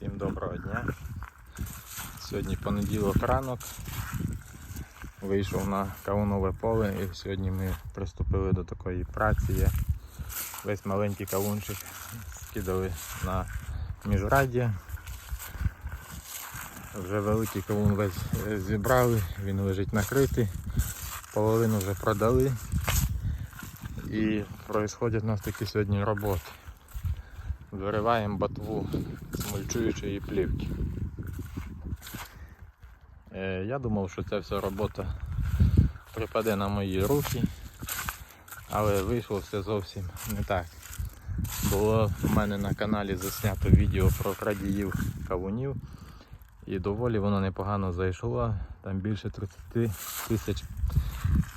Всім доброго дня. Сьогодні понеділок ранок. Вийшов на кавунове поле і сьогодні ми приступили до такої праці. Я весь маленький кавунчик скидали на міжраддя. Вже великий кавун весь е, зібрали, він лежить накритий, половину вже продали. І відбуваються у нас такі сьогодні роботи. Вириваємо ботву з мульчуючої плівки. Е, Я думав, що ця вся робота припаде на мої руки, але вийшло все зовсім не так. Було в мене на каналі заснято відео про крадіїв кавунів і доволі воно непогано зайшло. Там більше 30 тисяч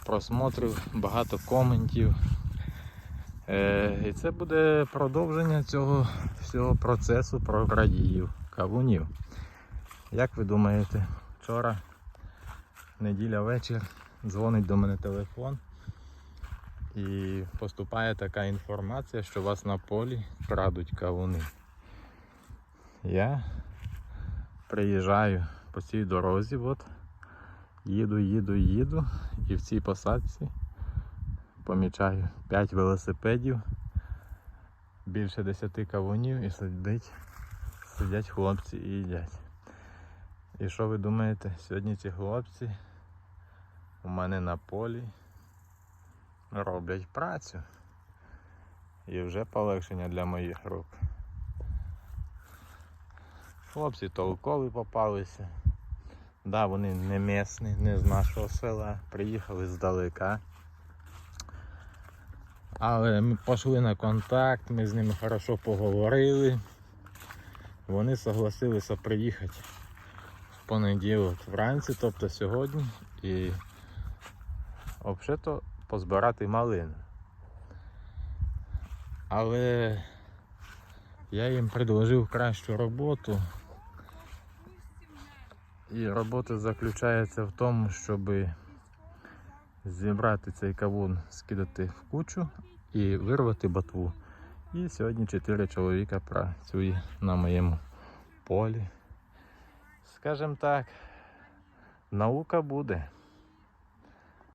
просмотрів, багато коментів. Е, і це буде продовження цього всього процесу про крадіїв кавунів. Як ви думаєте, вчора, неділя вечір, дзвонить до мене телефон і поступає така інформація, що вас на полі крадуть кавуни. Я приїжджаю по цій дорозі, от, їду, їду, їду, і в цій посадці помічаю 5 велосипедів, більше 10 кавунів і сидить, сидять хлопці і їдять. І що ви думаєте, сьогодні ці хлопці у мене на полі роблять працю. І вже полегшення для моїх рук. Хлопці толкові попалися. Да, вони не місні, не з нашого села, приїхали здалека. Але ми пішли на контакт, ми з ними хорошо поговорили. Вони согласилися приїхати в понеділок вранці, тобто сьогодні, і взагалі позбирати малину. Але я їм предложив кращу роботу. І робота заключається в тому, щоб зібрати цей кавун, скидати в кучу і вирвати ботву. І сьогодні 4 чоловіка працює на моєму полі. Скажем так, наука буде.